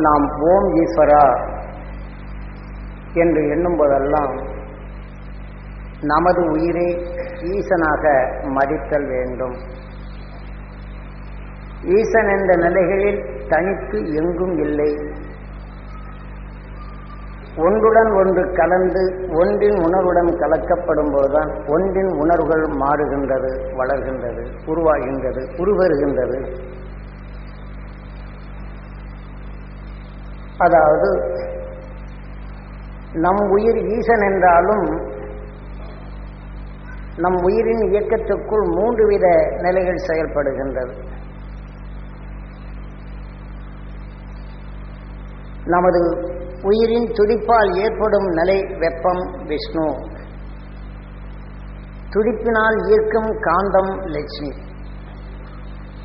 நாம் ஓம் ஈஸ்வரா என்று எண்ணும்போதெல்லாம் நமது உயிரை ஈசனாக மதித்தல் வேண்டும். ஈசன் என்ற நிலைகளில் தனித்து எங்கும் இல்லை. ஒன்றுடன் ஒன்று கலந்து ஒன்றின் உணர்வுடன் கலக்கப்படும் போதுதான் ஒன்றின் உணர்வுகள் மாறுகின்றது வளர்கின்றது உருவாகின்றது உருவருகின்றது அதாவது நம் உயிர் ஈசன் என்றாலும் நம் உயிரின் இயக்கத்துக்குள் மூன்று வித நிலைகள் செயல்படுகின்றது. நமது உயிரின் துடிப்பால் ஏற்படும் நிலை வெப்பம் விஷ்ணு. துடிப்பினால் ஈர்க்கும் காந்தம் லட்சுமி.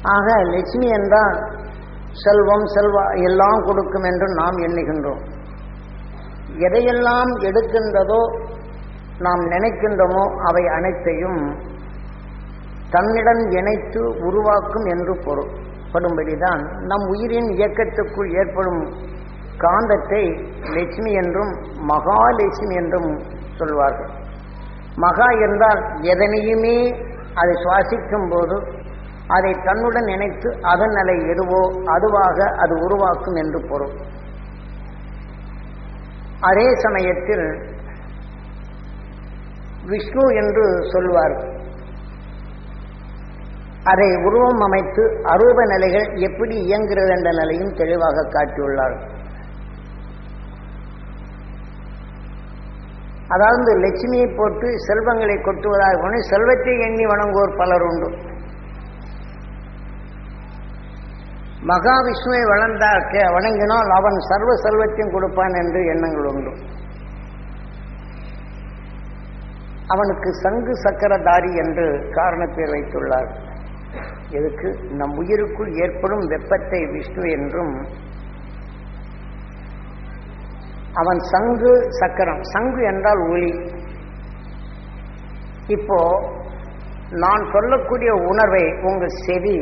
ஆக லட்சுமி என்றால் செல்வம் செல்வா எல்லாம் கொடுக்கும் என்று நாம் எண்ணுகின்றோம். எதையெல்லாம் எடுக்கின்றதோ நாம் நினைக்கின்றோமோ அவை அனைத்தையும் தன்னிடம் இணைத்து உருவாக்கும் என்று பொருள்படும்படிதான் நம் உயிரின் இயக்கத்துக்குள் ஏற்படும் காந்தத்தை லட்சுமி என்றும் மகாலட்சுமி என்றும் சொல்வார்கள். மகா என்றால் எதனையுமே அதை சுவாசிக்கும் போது அதை தன்னுடன் நினைத்து அதன் நிலை எதுவோ அதுவாக அது உருவாக்கும் என்று பொருள். அதே சமயத்தில் விஷ்ணு என்று சொல்வார்கள் அதை உருவம் அமைத்து அரூப நிலைகள் எப்படி இயங்குகிறது என்ற நிலையும் தெளிவாக காட்டியுள்ளார்கள் அதாவது லட்சுமியை போட்டு செல்வங்களை கொட்டுவதாக செல்வத்தை எண்ணி வணங்குவோர் பலர் உண்டு. மகாவிஷ்ணுவை வளர்ந்தாக்க வணங்கினால் அவன் சர்வ செல்வத்தையும் கொடுப்பான் என்று எண்ணங்கள் உண்டு. அவனுக்கு சங்கு சக்கரதாரி என்று காரணப்பேர் வைத்துள்ளார். எதுக்கு? நம் உயிருக்குள் ஏற்படும் வெப்பத்தை விஷ்ணு என்றும் அவன் சங்கு சக்கரம் சங்கு என்றால் ஒளி. இப்போ நான் சொல்லக்கூடிய உணர்வை உங்கள் செவி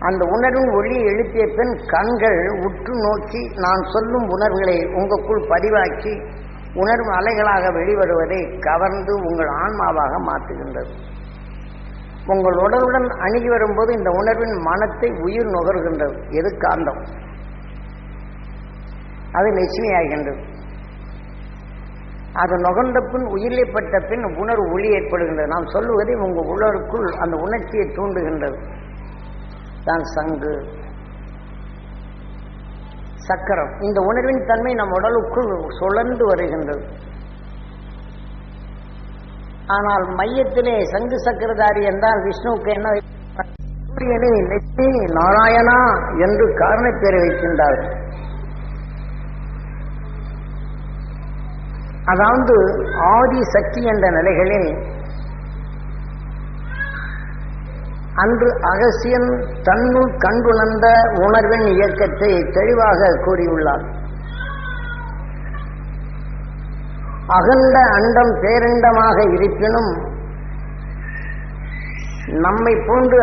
அந்த உணர்வின் ஒளியை எழுப்பிய பின் கண்கள் உற்று நோக்கி நான் சொல்லும் உணர்வுகளை உங்களுக்குள் பதிவாக்கி உணர்வு அலைகளாக வெளிவருவதை கவர்ந்து உங்கள் ஆன்மாவாக மாற்றுகின்றது. உங்கள் உடலுடன் அணுகி வரும்போது இந்த உணர்வின் மனத்தை உயிர் நுகர்கின்றது. எது காந்தம்? அது நிச்சயமாகின்றது. அது நுகர்ந்த பின் உயிரிழப்பட்ட பின் உணர்வு ஒளி ஏற்படுகின்றது. நாம் சொல்லுவதை உங்கள் உணர்வுக்குள் அந்த உணர்ச்சியை தூண்டுகின்றது. தான் சங்கு. சக்கரம். இந்த உணர்வின் தன்மை நம் உடலுக்குள் சுழந்து வருகின்றது. ஆனால் மையத்திலே சங்கு சக்கரதாரி என்றால் விஷ்ணுவுக்கு என்ன? சூரியனை லட்சுமி நாராயணா என்று காரணப்பேர் வைக்கின்றார்கள் அதாவது ஆதி சக்தி என்ற நிலைகளில் அன்று அகசியன் தன்னுள் கண்டுணர்ந்த உணர்வின் இயக்கத்தை தெளிவாக கூறியுள்ளார். அகண்ட அண்டம் பேரண்டமாக இருப்பினும் நம்மை போன்று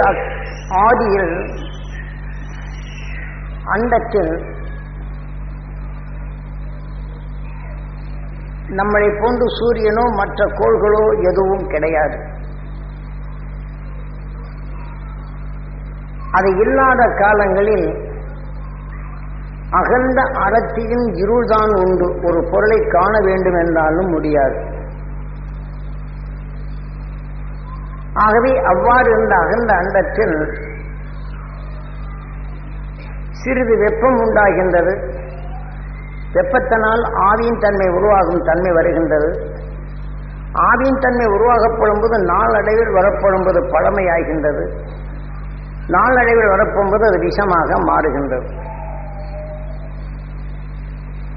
ஆதியில் அண்டத்தில் நம்மளை போன்று சூரியனோ மற்ற கோள்களோ எதுவும் கிடையாது. அது இல்லாத காலங்களில் அகந்த அறத்தியும் இருள்தான் உண்டு. ஒரு பொருளை காண வேண்டும் என்றாலும் முடியாது. ஆகவே அவ்வாறு இருந்த அகந்த அண்டத்தில் சிறிது வெப்பம் உண்டாகின்றது. வெப்பத்தினால் ஆவியின் தன்மை உருவாகும் தன்மை வருகின்றது. ஆவியின் தன்மை உருவாகப்படும் போது நாளடைவில் வரப்படும் போது பழமையாகின்றது. நாளடைவில் வரப்போகும்போது அது விஷமாக மாறுகின்றது.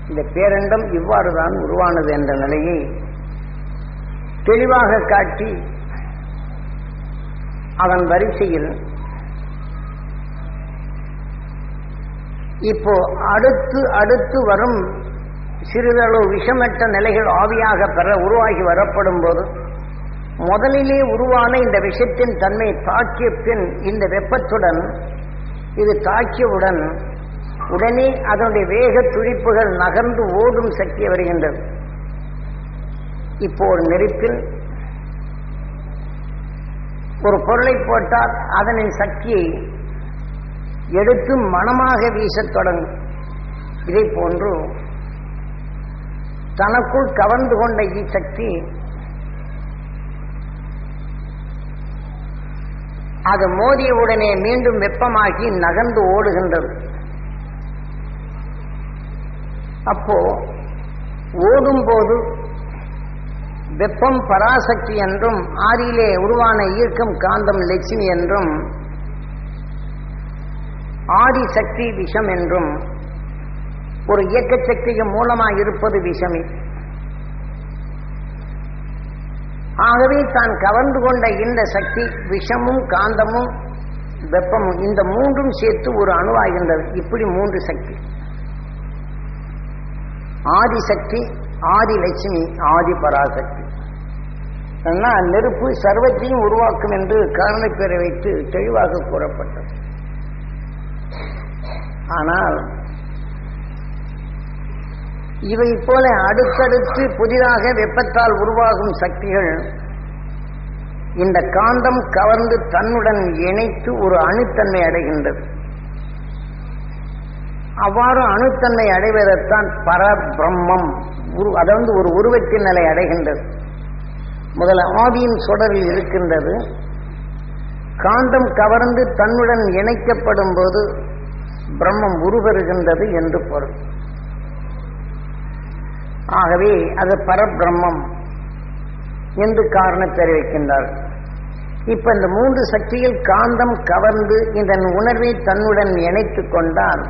இந்த பேரண்டம் இவ்வாறுதான் உருவானது என்ற நிலையை தெளிவாக காட்டி அதன் வரிசையில் இப்போ அடுத்து அடுத்து வரும் சிறிதளவு விஷமற்ற நிலைகள் ஆவியாக பெற உருவாகி வரப்படும் போது முதலிலே உருவான இந்த விஷத்தின் தன்மை தாக்கிய பின் இந்த வெப்பத்துடன் இது தாக்கியவுடன் உடனே அதனுடைய வேக துடிப்புகள் நகர்ந்து ஓடும் சக்தி வருகின்றது. இப்போ ஒரு நெருப்பில் ஒரு பொருளை போட்டால் அதனின் சக்தியை எடுத்து மனமாக வீசத் தொடங்கும். இதை போன்று தனக்குள் கவர்ந்து கொண்ட இச்சக்தி அது மோதியவுடனே மீண்டும் வெப்பமாகி நகர்ந்து ஓடுகின்றது. அப்போ ஓடும்போது வெப்பம் பராசக்தி என்றும் ஆறிலே உருவான ஈர்க்கம் காந்தம் லட்சுமி என்றும் ஆதி சக்தி விஷம் என்றும் ஒரு இயக்க சக்தியின் மூலமாக இருப்பது விஷமே. ஆகவே தான் கவர்ந்து கொண்ட இந்த சக்தி விஷமும் காந்தமும் வெப்பமும் இந்த மூன்றும் சேர்த்து ஒரு அணுவாகின்றது. இப்படி மூன்று சக்தி. ஆதி சக்தி ஆதி லட்சுமி ஆதி பராசக்தி. ஆனால் நெருப்பு சர்வத்தையும் உருவாக்கும் என்று காரணப்பேரை வைத்து தெளிவாக கூறப்பட்டது. ஆனால் இவை போல அடுத்தடுத்து புதிதாக வெப்பத்தால் உருவாகும் சக்திகள் இந்த காந்தம் கவர்ந்து தன்னுடன் இணைத்து ஒரு அணுத்தன்மை அடைகின்றது. அவ்வாறு அணுத்தன்மை அடைவதைத்தான் பரபிரம்மம் உரு அதாவது ஒரு உருவத்தின் நிலை அடைகின்றது. முதல்ல ஆவியின் சுடரில் இருக்கின்றது. காந்தம் கவர்ந்து தன்னுடன் இணைக்கப்படும் போது பிரம்மம் உருவருகின்றது என்று பொருள். ஆகவே அது பரபிரம்மம் என்று காரணம் தெரிவிக்கின்றார். இப்ப இந்த மூன்று சக்தியில் காந்தம் கவர்ந்து இதன் உணர்வை தன்னுடன் இணைத்துக் கொண்டால்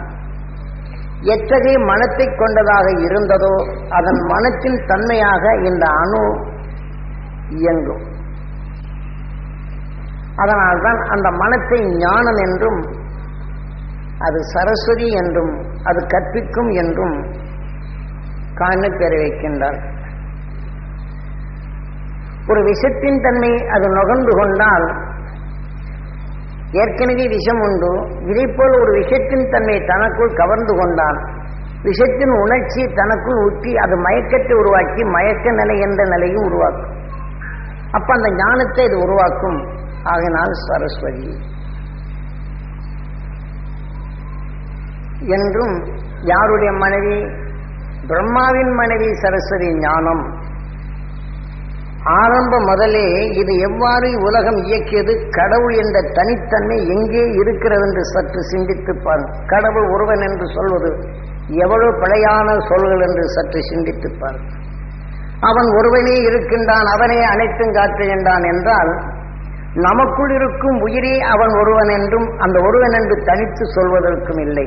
எத்தகைய மனத்தை கொண்டதாக இருந்ததோ அதன் மனத்தின் தன்மையாக இந்த அணு இயங்கும். அதனால்தான் அந்த மனத்தை ஞானம் என்றும் அது சரஸ்வதி என்றும் அது கற்பிக்கும் என்றும் காண பெற வைக்கின்றார் ஒரு விஷத்தின் தன்மை அது நுகர்ந்து கொண்டால் ஏற்கனவே விஷம் உண்டு. இதை போல் ஒரு விஷத்தின் தன்மை தனக்குள் கவர்ந்து கொண்டால் விஷத்தின் உணர்ச்சி தனக்குள் ஊற்றி அது மயக்கத்தை உருவாக்கி மயக்க நிலை என்ற நிலையும் உருவாக்கும். அப்ப அந்த ஞானத்தை இது உருவாக்கும். ஆகினால் சரஸ்வதி. என்றும் யாருடைய மனைவி பிரம்மாவின் மனைவி சரஸ்வதி ஞானம். ஆரம்ப முதலே இது எவ்வாறு உலகம் இயக்கியது? கடவுள் என்ற தனித்தன்மை எங்கே இருக்கிறது என்று சற்று சிந்தித்துப்பார் பாருங்கள் கடவுள் ஒருவன் என்று சொல்வது எவ்வளவு பிழையான சொல்கள் என்று சற்று சிந்தித்துப்பார் பாருங்கள் அவன் ஒருவனே இருக்கின்றான் அவனே அனைத்தும் காட்டுகின்றான் என்றால் நமக்குள் இருக்கும் உயிரே அவன் ஒருவன் என்றும் அந்த ஒருவன் என்று தனித்து சொல்வதற்கும் இல்லை.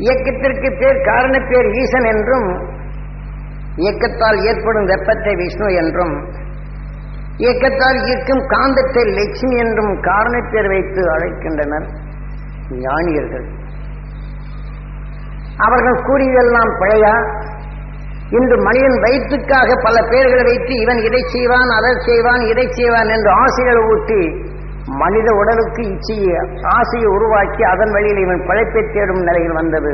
இயக்கத்திற்கு பேர் காரண பேர் ஈசன் என்றும் இயக்கத்தால் ஏற்படும் வெப்பத்தை விஷ்ணு என்றும் இயக்கத்தால் ஈர்க்கும் காந்தத்தை லட்சுமி என்றும் காரணப்பேர் வைத்து அழைக்கின்றனர் ஞானியர்கள். அவர்கள் கூறியதெல்லாம் பிழையா? இன்று மனிதன் வயிற்றுக்காக பல பேர்களை வைத்து இவன் இதை செய்வான் அதை செய்வான் இதை செய்வான் என்று ஆசைகளை ஊட்டி மனித உடலுக்கு இச்சையை ஆசையை உருவாக்கி அதன் வழியில் இவன் பிழைப்பை தேடும் நிலையில் வந்தது.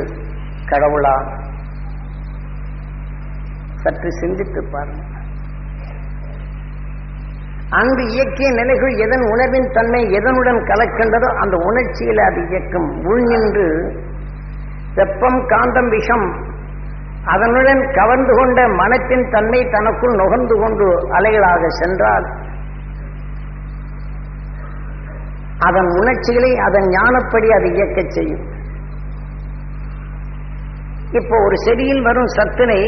கடவுளா? சற்று சிந்தித்து பாருங்கள் அங்கு இயக்கிய நிலைகள் எதன் உணர்வின் தன்மை எதனுடன் கலக்கின்றதோ அந்த உணர்ச்சியில் அது இயக்கும். உள்நின்று வெப்பம் காந்தம் விஷம் அதனுடன் கவர்ந்து கொண்ட மனத்தின் தன்மை தனக்குள் நுகர்ந்து கொண்டு அலைகளாக சென்றால் அதன் உணர்ச்சிகளை அதன் ஞானப்படி அது இயக்கச் செய்யும். இப்போ ஒரு செடியில் வரும் சத்தினை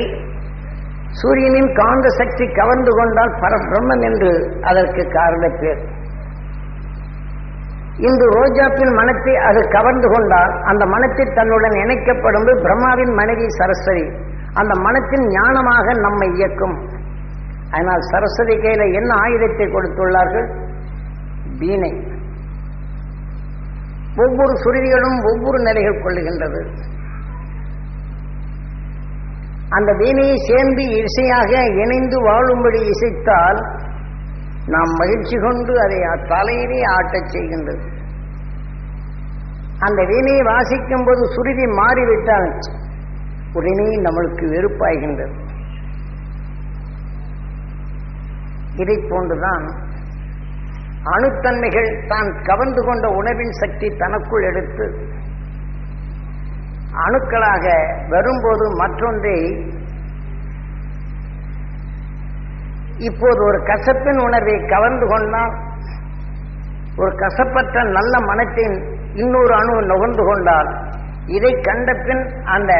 சூரியனின் காந்த சக்தி கவர்ந்து கொண்டால் பரபிரம்மன் என்று அதற்கு காரண பேர். இன்று ரோஜாப்பின் மனத்தை அது கவர்ந்து கொண்டால் அந்த மனத்தை தன்னுடன் இணைக்கப்படும் பிரம்மாவின் மனைவி சரஸ்வதி அந்த மனத்தின் ஞானமாக நம்மை இயக்கும். அதனால் சரஸ்வதி கையில என்ன ஆயுதத்தை கொடுத்துள்ளார்கள்? வீணை. ஒவ்வொரு சுருதிகளும் ஒவ்வொரு நிலைகள் கொள்ளுகின்றது. அந்த வீணையை சேர்ந்து இசையாக இணைந்து வாழும்படி இசைத்தால் நாம் மகிழ்ச்சி கொண்டு அதை தலையிலே ஆட்டச் செய்கின்றது. அந்த வீணையை வாசிக்கும் போது சுருதி மாறிவிட்டால் உடனே நம்மளுக்கு வெறுப்பாகின்றது இதை போன்றுதான் அணுத்தன்மைகள் தான் கவர்ந்து கொண்ட உணவின் சக்தி தனக்குள் எடுத்து அணுக்களாக வரும்போது மற்றொன்றை இப்போது ஒரு கசப்பின் உணர்வை கவர்ந்து கொண்டால் ஒரு கசப்பற்ற நல்ல மனத்தின் இன்னொரு அணு நுகர்ந்து கொண்டால் இதை கண்ட பின் அந்த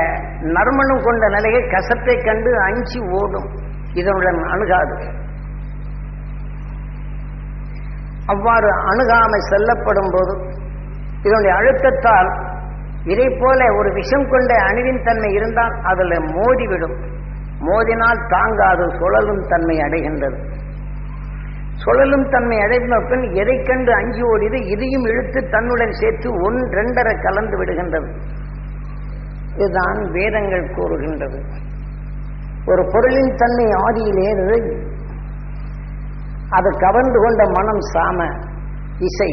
நறுமணம் கொண்ட நிலையை கசப்பை கண்டு அஞ்சி ஓடும். இதனுடன் அணுகாது. அவ்வாறு அணுகாமை செல்லப்படும் போது இதனுடைய அழுத்தத்தால் இதை போல ஒரு விஷம் கொண்ட அணுவின் தன்மை இருந்தால் அதில் மோதிவிடும். மோதினால் தாங்காது சுழலும் தன்மை அடைகின்றது. சுழலும் தன்மை அடைந்த பின் எதை கண்டு அஞ்சி ஓடிது இதையும் இழுத்து தன்னுடன் சேர்த்து ஒன் ரெண்டரை கலந்து விடுகின்றது. இதுதான் வேதங்கள் கூறுகின்றது. ஒரு பொருளின் தன்மை ஆதியிலே அது கவர்ந்து கொண்ட மனம் சாம இசை.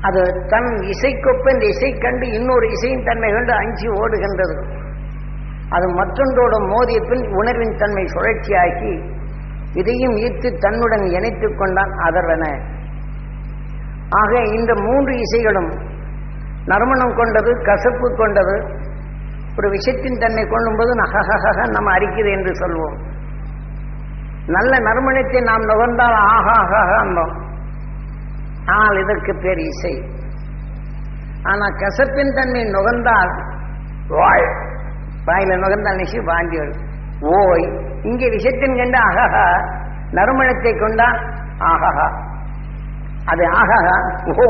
அது தன் இசைக்கொப்ப இந்த இசை கண்டு இன்னொரு இசையின் தன்மை கண்டு அஞ்சி ஓடுகின்றது. அது மற்றொன்றோட மோதிய பின் உணர்வின் தன்மை சுழற்சியாக்கி இதையும் ஈர்த்து தன்னுடன் இணைத்துக் கொண்டான் அதர்வன ஆக இந்த மூன்று இசைகளும் நறுமணம் கொண்டது கசப்பு கொண்டது ஒரு விஷயத்தின் தன்மை கொள்ளும்போது நகஹக நம்ம அரிக்குது என்று சொல்வோம். நல்ல நறுமணத்தை நாம் நுகர்ந்தால் ஆஹா ஆஹா அந்தோம் ஆனால் இதற்கு பேர் இசை. ஆனால் கசப்பின் தன்மை நுகர்ந்தால் வாய் வாயில நுகர்ந்தால் நிஷி வாந்தி வரும். ஓய் இங்கே விஷயத்தின் கண்டு அகஹா நறுமணத்தை கொண்டா ஆஹா அது ஆகஹா ஓ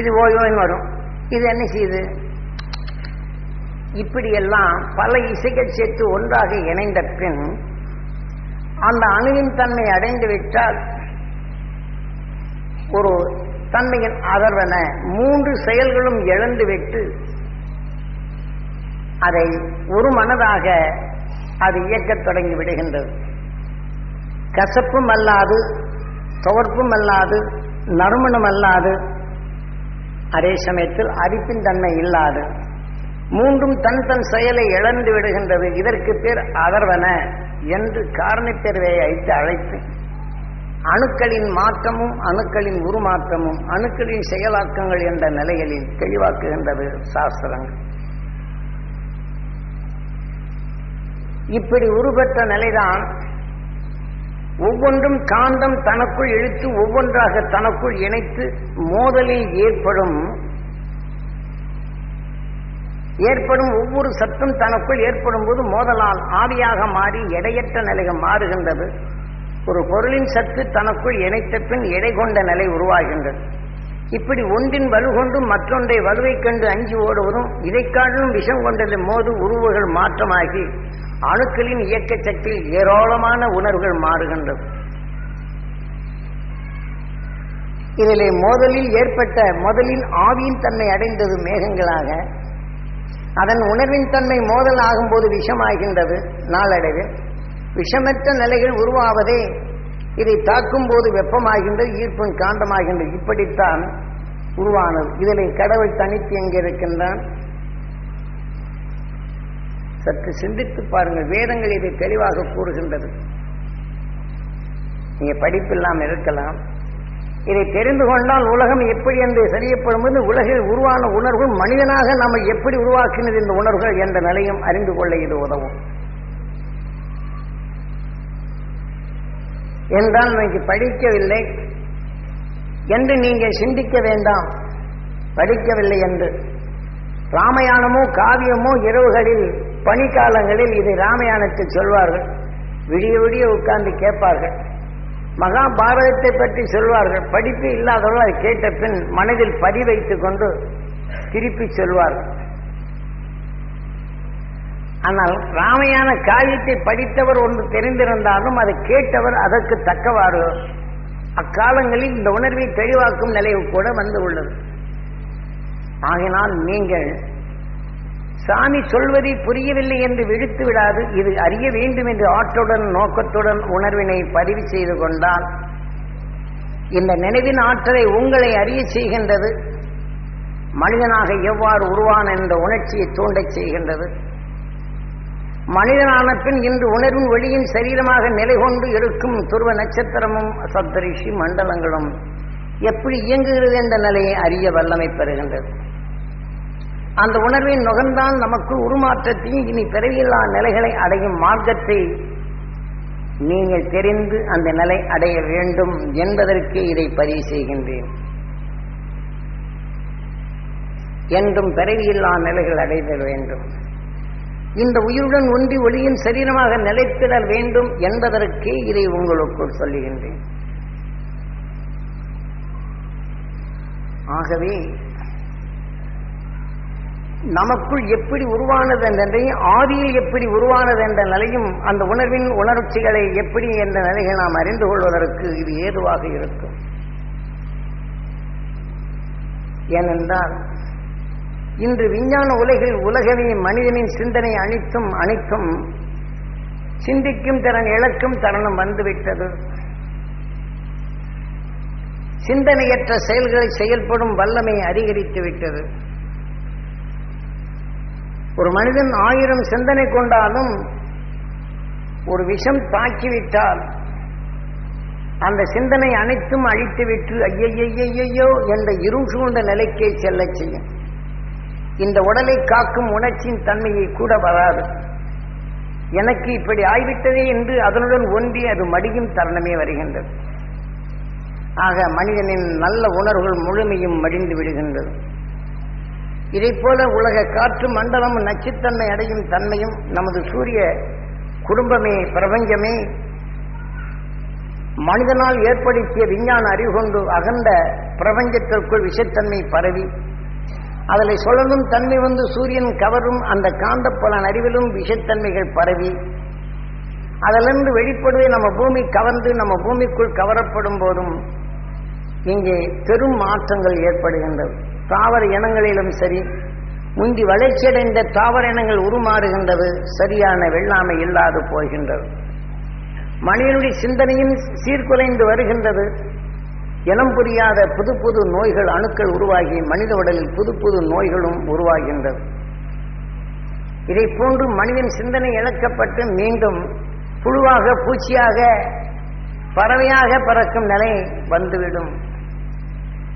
இது ஓய் ஓய்ன்னு வரும். இது என்ன செய்யுது? இப்படியெல்லாம் பல இசைகள் சேர்த்து ஒன்றாக இணைந்த பின் அந்த அணுவின் தன்மை அடைந்து விட்டால் ஒரு தன்மையின் அதர்வன மூன்று செயல்களும் இழந்துவிட்டு அதை ஒரு மனதாக அது இயக்கத் தொடங்கி விடுகின்றது. கசப்பும் அல்லாது துவர்ப்பும் அல்லாது நறுமணம் அல்லாது அதே சமயத்தில் அரிப்பின் தன்மை இல்லாது. மூன்றும் தன் தன் செயலை இழந்து விடுகின்றது. இதற்கு பேர் அதர்வன என்று காரணிப்பெருவை அழைத்து அழைத்து அணுக்களின் மாற்றமும் அணுக்களின் உருமாற்றமும் அணுக்களின் செயலாக்கங்கள் என்ற நிலைகளில் தெளிவாக்குகின்றது சாஸ்திரங்கள். இப்படி உருப்பெற்ற நிலைதான் ஒவ்வொன்றும் காந்தம் தனக்குள் இழுத்து ஒவ்வொன்றாக தனக்குள் இணைத்து மோதலில் ஏற்படும் ஏற்படும் ஒவ்வொரு சத்தும் தனக்குள் ஏற்படும் போது மோதலால் ஆவியாக மாறி எடையற்ற நிலைகள் மாறுகின்றது. ஒரு பொருளின் சத்து தனக்குள் இணைத்த பின் எடை கொண்ட நிலை உருவாகின்றது. இப்படி ஒன்றின் வலுகொண்டும் மற்றொன்றை வலுவை கண்டு அஞ்சி ஓடுவதும் இதை காட்டிலும் விஷம் கொண்டது மோது உருவுகள் மாற்றமாகி அணுக்களின் இயக்க சக்தியில் ஏராளமான உணர்வுகள் மாறுகின்றது. இதிலே மோதலில் ஏற்பட்ட முதலில் ஆவியின் தன்மை அடைந்தது மேகங்களாக அதன் உணர்வின் தன்மை மோதல் ஆகும்போது விஷமாகின்றது. நாளடைவில் விஷமற்ற நிலைகள் உருவாவதே இதை தாக்கும் போது வெப்பமாகின்றது ஈர்ப்பின் காந்தமாகின்றது. இப்படித்தான் உருவானது. இதில் கடவுள் தனித்து எங்கே இருக்கின்றான்? சற்று சிந்தித்து பாருங்கள். வேதங்கள் இதை தெளிவாக கூறுகின்றது. நீங்க படிப்பில்லாமல் இருக்கலாம். இதை தெரிந்து கொண்டால் உலகம் எப்படி என்று சரியப்படும் போது உலகில் உருவான உணர்வு மனிதனாக நம்ம எப்படி உருவாக்கினது இந்த உணர்வுகள் என்ற நிலையும் அறிந்து கொள்ள இது உதவும். என்றால் இன்னைக்கு படிக்கவில்லை என்று நீங்கள் சிந்திக்க வேண்டாம். படிக்கவில்லை என்று. ராமாயணமோ காவியமோ இரவுகளில் பனிக்காலங்களில் இதை ராமாயணத்தில் சொல்வார்கள். விடிய விடிய உட்கார்ந்து கேட்பார்கள். மகாபாரதத்தை பற்றி சொல்வார்கள். படிப்பு இல்லாதவர்கள் அதை கேட்ட பின் மனதில் பதி வைத்துக் கொண்டு திருப்பி சொல்வார்கள். ஆனால் ராமையான காவியத்தை படித்தவர் ஒன்று தெரிந்திருந்தாலும் அதை கேட்டவர் அதற்கு தக்கவாறு அக்காலங்களில் இந்த உணர்வை தெளிவாக்கும் நிலைவு கூட வந்து உள்ளது. ஆகினால் நீங்கள் சாமி சொல்வதை புரியவில்லை என்று விழுத்து விடாது. இது அறிய வேண்டும் என்று ஆற்றுடன் நோக்கத்துடன் உணர்வினை பதிவு செய்து கொண்டால் இந்த நினைவின் ஆற்றலை உங்களை அறிய செய்கின்றது. மனிதனாக எவ்வாறு உருவான என்ற உணர்ச்சியை தூண்டச் செய்கின்றது. மனிதனான பின் இன்று உணர்வின் வெளியின் சரீரமாக நிலை கொண்டு இருக்கும் துருவ நட்சத்திரமும் சப்தரிஷி மண்டலங்களும் எப்படி இயங்குகிறது என்ற நிலையை அறிய வல்லமை பெறுகின்றது. அந்த உணர்வின் நுகர்ந்தால் நமக்கு உருமாற்றத்தையும் இனி பிறவியில்லா நிலைகளை அடையும் மார்க்கத்தை நீங்கள் தெரிந்து அந்த நிலை அடைய வேண்டும் என்பதற்கு இதை பதிவு செய்கின்றேன். என்றும் பிறவியில்லா நிலைகள் அடைதல் வேண்டும். இந்த உயிருடன் ஒன்றி ஒளியின் சரீரமாக நிலைத்திடல் வேண்டும் என்பதற்கே இதை உங்களுக்குள் சொல்லுகின்றேன். ஆகவே நமக்குள் எப்படி உருவானது என்ற நிலையும் ஆதியில் எப்படி உருவானது என்ற நிலையும் அந்த உணர்வின் உணர்ச்சிகளை எப்படி என்ற நிலையை நாம் அறிந்து கொள்வதற்கு இது ஏதுவாக இருக்கும். ஏனென்றால் இன்று விஞ்ஞான உலகில் உலகமே மனிதனின் சிந்தனை அனைத்தும் அனைத்தும் சிந்திக்கும் திறன் இழக்கும் தருணம் வந்துவிட்டது. சிந்தனையற்ற செயல்களை செயல்படும் வல்லமை அதிகரித்து விட்டது. ஒரு மனிதன் ஆயிரம் சிந்தனை கொண்டாலும் ஒரு விஷம் தாக்கிவிட்டால் அந்த சிந்தனை அனைத்தும் அழித்துவிட்டு ஐயையையையோ என்ற இருள் சூழ்ந்த நிலைக்கே செல்லச் செய்யும். இந்த உடலை காக்கும் உணர்ச்சியின் தன்மையை கூட வராது. எனக்கு இப்படி ஆய்விட்டதே என்று அதனுடன் ஒன்றி அது மடியும் தருணமே வருகின்றது. ஆக மனிதனின் நல்ல உணர்வுகள் முழுமையும் மடிந்து விடுகின்றது. இதைப் போல உலக காற்று மண்டலம் நச்சுத்தன்மை அடையும் தன்மையும் நமது சூரிய குடும்பமே பிரபஞ்சமே. மனிதனால் ஏற்படுத்திய விஞ்ஞான அறிவு கொண்டு அகண்ட பிரபஞ்சத்திற்குள் விஷத்தன்மை பரவி. அதில் சுழலும் தன்மை வந்து சூரியன் கவரும் அந்த காந்தப்புலன் அறிவிலும் விஷத்தன்மைகள் பரவி. அதிலிருந்து வெளிப்படுவே நம்ம பூமி கவர்ந்து நம்ம பூமிக்குள் கவரப்படும் போதும் இங்கே பெரும் மாற்றங்கள் ஏற்படுகின்றது. தாவர இனங்களிலும் சரி முந்தி வளர்ச்சியடைந்த தாவர இனங்கள் உருமாறுகின்றது சரியான வெள்ளாமை இல்லாது போகின்றது. மனிதனுடைய சிந்தனையும் சீர்குலைந்து வருகின்றது. இனம் புரியாத புது புது நோய்கள் அணுக்கள் உருவாகி மனித உடலில் புது புது நோய்களும் உருவாகின்றது. இதை போன்று மனிதன் சிந்தனை இழக்கப்பட்டு மீண்டும் புழுவாக பூச்சியாக பறவையாக பறக்கும் நிலை வந்துவிடும்.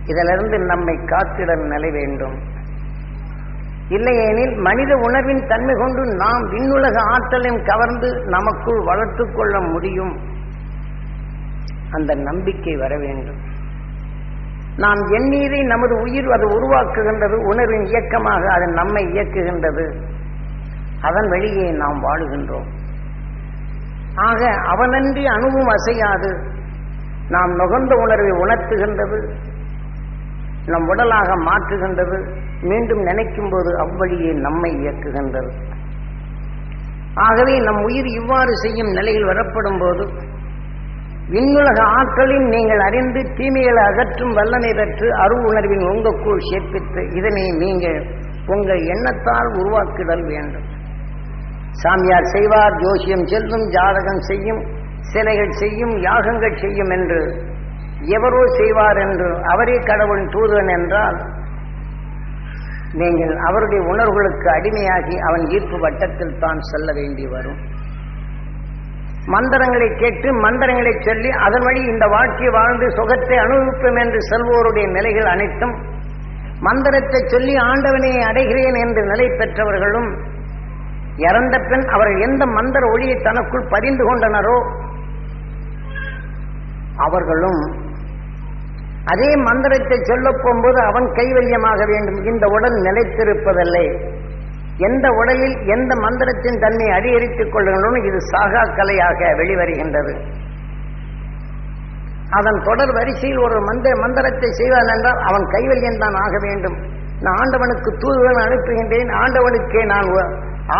இதிலிருந்து நம்மை காத்திடல் நிலை வேண்டும். இல்லையெனில் மனித உணர்வின் தன்மை கொண்டு நாம் விண்ணுலக ஆற்றலையும் கவர்ந்து நமக்குள் வளர்த்து கொள்ள முடியும். அந்த நம்பிக்கை வர வேண்டும். நாம் எண்ணீரை நமது உயிர் அது உருவாக்குகின்றது உணர்வின் இயக்கமாக அது நம்மை இயக்குகின்றது. அதன் வழியே நாம் வாழுகின்றோம். ஆக அவனன்றி அணுவும் அசையாது. நாம் நுகர்ந்த உணர்வை உணர்த்துகின்றது. நம் உடலாக மாற்றுகின்றது. மீண்டும் நினைக்கும் போது அவ்வழியே நம்மை இயக்குகின்றது. ஆகவே நம் உயிர் இவ்வாறு செய்யும் நிலையில் வரப்படும் போது விண்ணுலக ஆற்றலின் நீங்கள் அறிந்து தீமைகளை அகற்றும் வல்லனை பெற்று அரு உணர்வின் உங்களுக்குள் சேர்ப்பித்து இதனை நீங்கள் உங்கள் எண்ணத்தால் உருவாக்குதல் வேண்டும். சாமியார் செய்வார் ஜோசியம் செல்லும் ஜாதகம் செய்யும் சிலைகள் செய்யும் யாகங்கள் செய்யும் என்று எவரோ செய்வார் என்று அவரே கடவுளின் தூதன் என்றால் நீங்கள் அவருடைய உணர்வுகளுக்கு அடிமையாகி அவன் ஈர்ப்பு வட்டத்தில் தான் செல்ல வேண்டி வரும். மந்திரங்களை கேட்டு மந்திரங்களை சொல்லி அதன் வழி இந்த வாழ்க்கை வாழ்ந்து சுகத்தை அனுபவிப்போம் என்று செல்வோருடைய நிலைகள் அனைத்தும் மந்திரத்தை சொல்லி ஆண்டவனை அடைகிறேன் என்று நிலை பெற்றவர்களும் இறந்த பின் அவர்கள் எந்த மந்திர ஒளியை தனக்குள் பதிந்து கொண்டனரோ அவர்களும் அதே மந்திரத்தை சொல்ல போகும்போது அவன் கைவல்யமாக வேண்டும். இந்த உடல் நிலைத்திருப்பதில்லை. எந்த உடலில் எந்த மந்திரத்தின் தன்மை அதிகரித்துக் கொள்ளுங்களோ இது சாகா கலையாக வெளிவருகின்றது. அதன் தொடர் வரிசையில் ஒரு மந்திர மந்திரத்தை செய்வான் என்றால் அவன் கைவல்யன் தான் ஆக வேண்டும். நான் ஆண்டவனுக்கு தூதுவன் அனுப்புகின்றேன் ஆண்டவனுக்கே நான்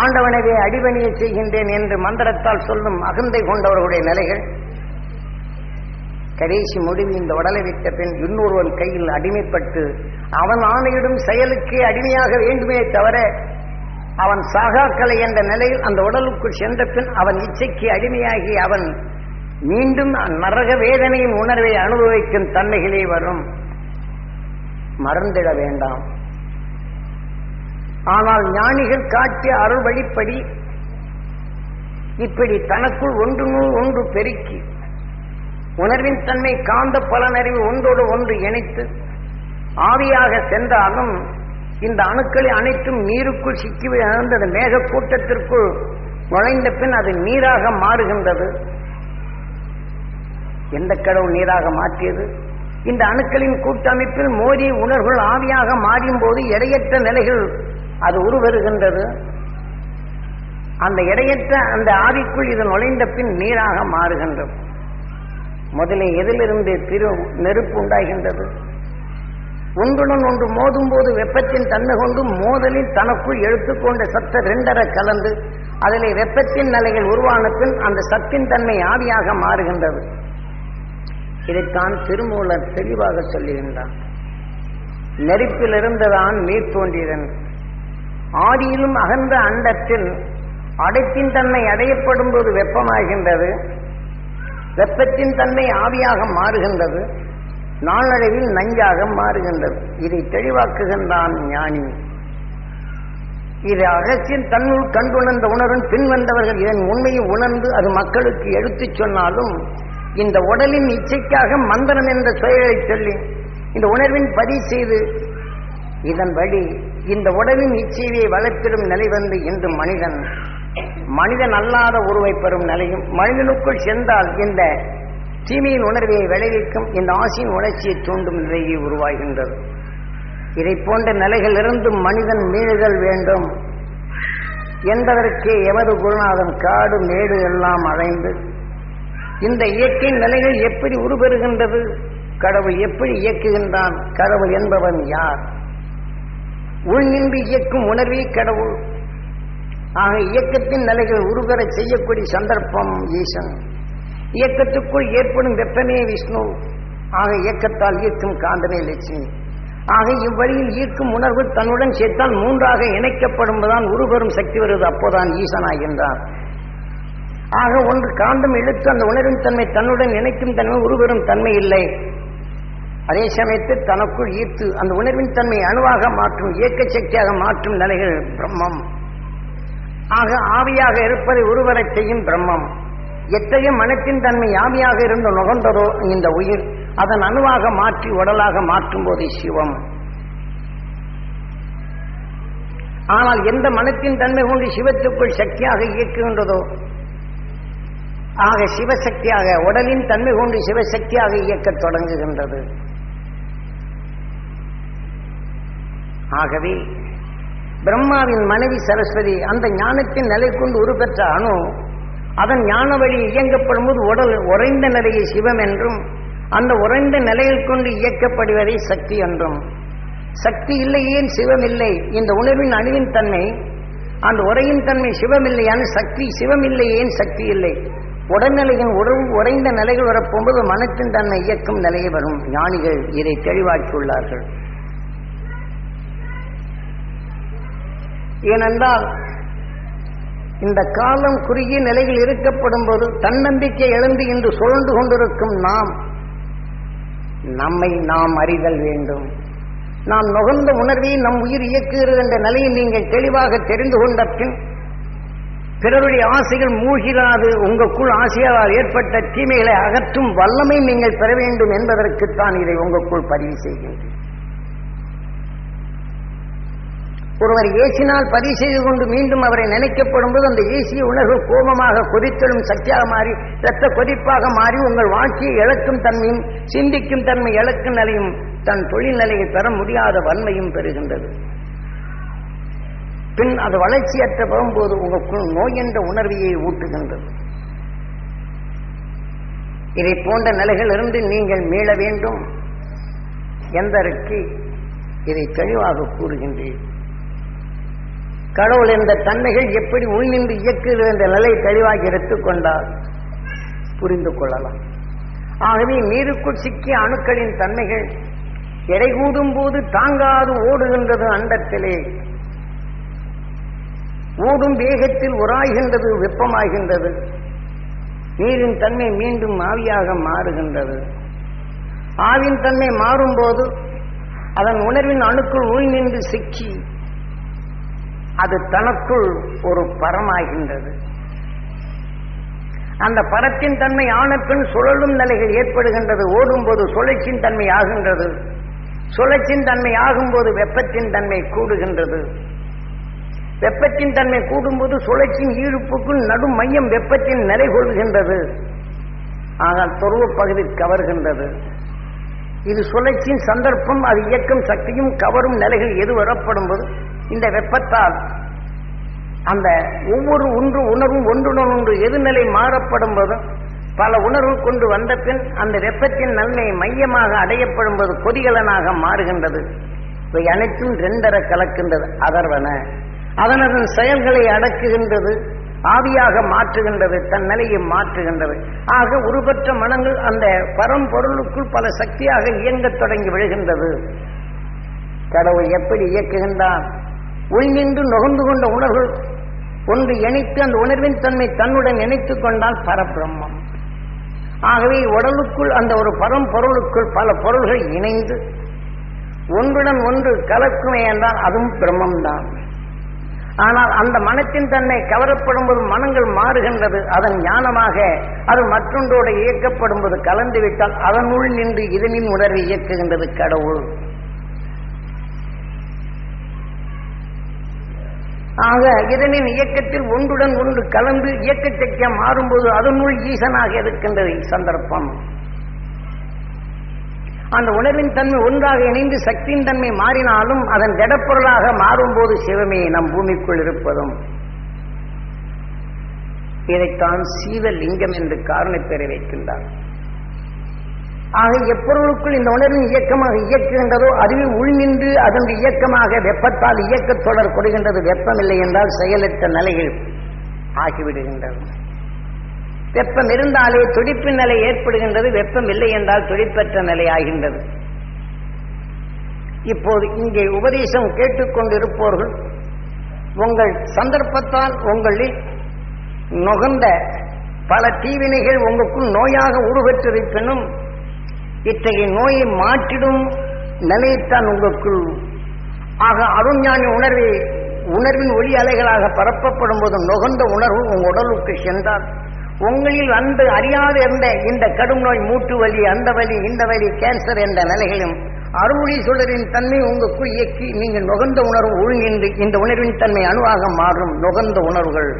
ஆண்டவனவே அடிபணியை செய்கின்றேன் என்று மந்திரத்தால் சொல்லும் அகந்தை கொண்டவர்களுடைய நிலைகள் கடைசி முடிவில் இந்த உடலை விட்ட பின் இன்னொருவன் கையில் அடிமைப்பட்டு அவன் ஆணையிடும் செயலுக்கே அடிமையாக வேண்டுமே தவிர அவன் சாகாக்கலை என்ற நிலையில் அந்த உடலுக்குள் சென்ற பின் அவன் இச்சைக்கு அடிமையாகி அவன் மீண்டும் நரக வேதனையின் உணர்வை அனுபவிக்கும் தன்மைகளே வரும். மறந்திட வேண்டாம். ஆனால் ஞானிகள் காட்டிய அருள் வழிப்படி இப்படி தனக்குள் ஒன்று நூல் ஒன்று பெருக்கி உணர்வின் தன்மை காந்த பலனறிவு ஒன்றோடு ஒன்று இணைத்து ஆவியாக சென்றாலும் இந்த அணுக்களை அனைத்தும் நீருக்குள் சிக்கி அந்த மேக கூட்டத்திற்குள் நுழைந்த பின் அது நீராக மாறுகின்றது. எந்த கடவுள் நீராக மாற்றியது? இந்த அணுக்களின் கூட்டமைப்பில் மோதி உணர்வுகள் ஆவியாக மாறும் போது எடையற்ற நிலைகள் அது உருவருகின்றது அந்த எடையற்ற அந்த ஆவிக்குள் இது நுழைந்த பின் நீராக மாறுகின்றது. முதலில் எதிலிருந்து திரு நெருப்பு உண்டாகின்றது. ஒன்றுடன் ஒன்று மோதும் போது வெப்பத்தின் தன்மை கொண்டு மோதலில் தனக்குள் எடுத்துக்கொண்ட சத்த ரெண்டரை கலந்து அதில் வெப்பத்தின் நிலைகள் உருவான பின் அந்த சத்தின் தன்மை ஆவியாக மாறுகின்றது. இதைத்தான் திருமூலர் தெளிவாக சொல்லுகின்றான் நெருப்பில் இருந்துதான் நீர் தோன்றியதன். ஆதியிலும் அகன்ற அண்டத்தில் அடைத்தின் தன்மை அடையப்படும் போது வெப்பமாகின்றது. வெப்பத்தின் தன்மை ஆவியாக மாறுகின்றது நாளடைவில் நஞ்சாக மாறுகின்றது. இதை தெளிவாக்குகின்றான் ஞானி. இது அகசின் தன்னுள் கண்டுணர்ந்த உணர்வும் பின்வந்தவர்கள் இதன் உண்மையை உணர்ந்து அது மக்களுக்கு எடுத்துச் சொன்னாலும் இந்த உடலின் இச்சைக்காக மந்திரம் என்ற செயலை சொல்லி இந்த உணர்வின் பதி செய்து இதன் வழி இந்த உடலின் இச்சையை வளர்த்திடும் நிலை வந்து இன்று மனிதன் மனிதன் அல்லாத உருவை பெறும் நிலையும் மனிதனுக்குள் சென்றால் இந்த தீமையின் உணர்வை விளைவிக்கும் இந்த ஆசையின் உணர்ச்சியை தூண்டும் நிலையை உருவாகின்றது. இதை போன்ற நிலைகளிலிருந்து மனிதன் மீளுதல் வேண்டும் என்பதற்கு எமது குருநாதன் காடு மேடு எல்லாம் அடைந்து இந்த இயற்கையின் நிலைகள் எப்படி உருபெறுகின்றது? கடவுள் எப்படி இயக்குகின்றான்? கடவுள் என்பவன் யார்? உள்நின்று இயக்கும் உணர்வே கடவுள். ஆக இயக்கத்தின் நிலைகள் உருபெறச் செய்யக்கூடிய சந்தர்ப்பம் ஈசன். இயக்கத்துக்குள் ஏற்படும் வெப்பமே விஷ்ணு. ஆக இயக்கத்தால் ஈர்க்கும் காந்தமே லட்சுமி. ஆக இவ்வழியில் ஈர்க்கும் உணர்வு தன்னுடன் சேர்த்தால் மூன்றாக இணைக்கப்படும்போதுதான் உருபெறும் சக்தி வருவது அப்போதான் ஈசனாகின்றான் ஆக ஒன்று காந்தம் இழுத்து அந்த உணர்வின் தன்மை தன்னுடன் இணைக்கும் தன்மை உருவெறும் தன்மை இல்லை. அதே சமயத்தில் தனக்குள் ஈர்த்து அந்த உணர்வின் தன்மை அணுவாக மாற்றும் இயக்க சக்தியாக மாற்றும் நிலைகள் பிரம்மம். ஆக ஆவியாக இருப்பதை ஒருவரை செய்யும் பிரம்மம். எத்தகைய மனத்தின் தன்மை ஆவியாக இருந்து நுகர்ந்ததோ இந்த உயிர் அதன் அணுவாக மாற்றி உடலாக மாற்றும் போது சிவம். ஆனால் எந்த மனத்தின் தன்மை கொண்டு சிவத்துக்குள் சக்தியாக இயக்குகின்றதோ ஆக சிவசக்தியாக உடலின் தன்மை கொண்டு சிவசக்தியாக இயக்கத் தொடங்குகின்றது. ஆகவே பிரம்மாவின் மனைவி சரஸ்வதி அந்த ஞானத்தின் நிலை கொண்டு உருப்பெற்ற அணு அதன் ஞான வழி இயங்கப்படும் போது உடல் உறைந்த நிலையை சிவம் என்றும் அந்த உறைந்த நிலையில் கொண்டு இயக்கப்படுவதை சக்தி என்றும். சக்தி இல்லை ஏன் சிவம் இல்லை? இந்த உணர்வின் அணுவின் தன்மை அந்த உரையின் தன்மை சிவமில்லையான சக்தி சிவமில்லை ஏன் சக்தி இல்லை? உடல்நிலையின் உறவு உறைந்த நிலைகள் வரப்போகும்போது மனத்தின் தன்னை இயக்கும் நிலையை வரும். ஞானிகள் இதை தெளிவாக்கியுள்ளார்கள். ஏனென்றால் இந்த காலம் குறுகிய நிலையில் இருக்கப்படும் போது தன்னம்பிக்கை எழுந்து இன்று சுழண்டு கொண்டிருக்கும் நாம் நம்மை நாம் அறிதல் வேண்டும். நாம் நுகர்ந்த உணர்வை நம் உயிர் இயக்குகிறது என்ற நிலையை நீங்கள் தெளிவாக தெரிந்து கொண்ட பின் பிறருடைய ஆசைகள் மூழ்கிடாது உங்களுக்குள் ஆசையால் ஏற்பட்ட தீமைகளை அகற்றும் வல்லமை நீங்கள் பெற வேண்டும் என்பதற்குத்தான் இதை உங்களுக்குள் பதிவு செய்கின்றேன். ஒருவர் ஏசினால் பதிவு செய்து கொண்டு மீண்டும் அவரை நினைக்கப்படும் போது அந்த ஏசிய உணர்வு கோபமாக கொதித்தலும் சக்தியாக மாறி இரத்த கொதிப்பாக மாறி உங்கள் வாழ்க்கையை இழக்கும் தன்மையும் சிந்திக்கும் தன்மை இழக்கும் நிலையும் தன் தொழில் நிலையை பெற முடியாத வன்மையும் பெறுகின்றது. பின் அது வளர்ச்சியற்ற வரும்போது உங்களுக்குள் நோய் என்ற உணர்வையை ஊட்டுகின்றது. இதை போன்ற நிலைகளிலிருந்து நீங்கள் மீள வேண்டும் எந்தற்கு இதை தெளிவாக கூறுகின்றேன். கடவுள் என்ற தன்மைகள் எப்படி உள்நின்று இயக்குகிறது என்ற நிலை தெளிவாக எடுத்துக்கொண்டால் புரிந்து கொள்ளலாம். ஆகவே நீருக்குள் சிக்கிய அணுக்களின் தன்மைகள் எடை கூடும் போது தாங்காது ஓடுகின்றது அண்டத்திலே. ஓடும் வேகத்தில் உராய்கின்றது வெப்பமாகின்றது. நீரின் தன்மை மீண்டும் ஆவியாக மாறுகின்றது. ஆவின் தன்மை மாறும்போது அதன் உணர்வின் அணுக்குள் உள் நின்று சிக்கி அது தனக்குள் ஒரு பரமாகின்றது. அந்த பரத்தின் தன்மை ஆன பின் சுழலும் நிலைகள் ஏற்படுகின்றது. ஓடும்போது சுழற்சியின் தன்மை ஆகின்றது. சுழற்சியின் தன்மை ஆகும்போது வெப்பத்தின் தன்மை கூடுகின்றது. வெப்பத்தின் தன்மை கூடும்போது சுழற்சியின் ஈர்ப்புக்குள் நடு மையம் வெப்பத்தின் நிலை கொள்கின்றது ஆனால் துருவ பகுதி கவர்கின்றது. இது சுழற்சியின் சந்தர்ப்பம் அது இயக்கம் சக்தியும் கவரும் நிலைகள் எது வரப்படும் போது இந்த வெப்பத்தால் அந்த ஒவ்வொரு ஒன்று உணர்வும் ஒன்றுடன் ஒன்று எதிர்நிலை மாறப்படும் போதும் பல உணர்வு கொண்டு வந்த பின் அந்த வெப்பத்தின் நன்மை மையமாக அடையப்படும் போது கொதிகலனாக மாறுகின்றது. இவை அனைத்தும் ரெண்டர கலக்கின்றது அதர்வன. அதனது செயல்களை அடக்குகின்றது ஆவியாக மாற்றுகின்றது தன் நிலையை மாற்றுகின்றது. ஆக உருபற்ற மனங்கள் அந்த பரம்பொருளுக்குள் பல சக்தியாக இயங்கத் தொடங்கி விழுகின்றது. கடவுள் எப்படி இயக்குகின்றான்? உள்நின்று நுகர்ந்து கொண்ட உணர்வு ஒன்று இணைத்து அந்த உணர்வின் தன்மை தன்னுடன் இணைத்துக் கொண்டால் பரபிரம்மம். ஆகவே உடலுக்குள் அந்த ஒரு பரம்பொருளுக்குள் பல பொருள்கள் இணைந்து ஒன்றுடன் ஒன்று கலக்குமே என்றால் அதுவும் பிரம்மம்தான். ஆனால் அந்த மனத்தின் தன்னை கவரப்படும் போது மனங்கள் மாறுகின்றது அதன் ஞானமாக அது மற்றொன்றோடு இயக்கப்படும் போது கலந்துவிட்டால் அதனுள் நின்று இதனின் உணர்வு இயக்குகின்றது கடவுள். ஆக இதனின் இயக்கத்தில் ஒன்றுடன் ஒன்று கலந்து இயக்க சக்கியம் மாறும்போது அதனுள் ஈசனாக இருக்கின்றது சந்தர்ப்பம். அந்த உணர்வின் தன்மை ஒன்றாக இணைந்து சக்தியின் தன்மை மாறினாலும் அதன் திடப்பொருளாக மாறும்போது சிவமே நம் பூமிக்குள் இருப்பதும். இதைத்தான் சீவலிங்கம் என்று காரணப் பெற வைக்கின்றார். ஆக எப்பொருளுக்குள் இந்த உணர்வின் இயக்கமாக இயக்குகின்றதோ அதுவே உள்நின்று அதனுடைய இயக்கமாக வெப்பத்தால் இயக்கத் தொடர் கொடுகின்றது. வெப்பமில்லை என்றால் செயலற்ற நிலைகள் ஆகிவிடுகின்றது வெப்பம் இருந்தாலே துடிப்பு நிலை ஏற்படுகின்றது. வெப்பம் இல்லை என்றால் துடிப்பற்ற நிலை ஆகின்றது. இப்போது இங்கே உபதேசம் கேட்டுக்கொண்டிருப்பவர்கள் உங்கள் சந்தர்ப்பத்தால் உங்களில் நுகர்ந்த பல தீவினைகள் உங்களுக்குள் நோயாக உருவற்றிருப்பினும் இத்தகைய நோயை மாற்றிடும் நிலையைத்தான் உங்களுக்குள் ஆக அருண்ஞானி உணர்வை உணர்வின் ஒளி அலைகளாக பரப்பப்படும் போது நுகர்ந்த உணர்வு உங்கள் உடலுக்கு சென்றால் உங்களில் அந்த அறியாது இருந்த இந்த கடும் நோய் மூட்டு வலி அந்த வலி இந்த வலி கேன்சர் என்ற நிலைகளும் அறுவழி சுடரின் தன்மை உங்களுக்குள் இயக்கி நீங்கள் நுகர்ந்த உணர்வு உள்நின்று இந்த உணர்வின் தன்மை அணுவாக மாறும் நுகர்ந்த உணர்வுகள்.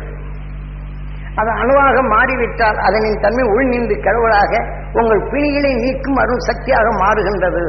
அது அணுவாக மாறிவிட்டால் அதனின் தன்மை உள்நின்று கடவுளாக உங்கள் பிணிகளை நீக்கும் அருள் சக்தியாக மாறுகின்றது.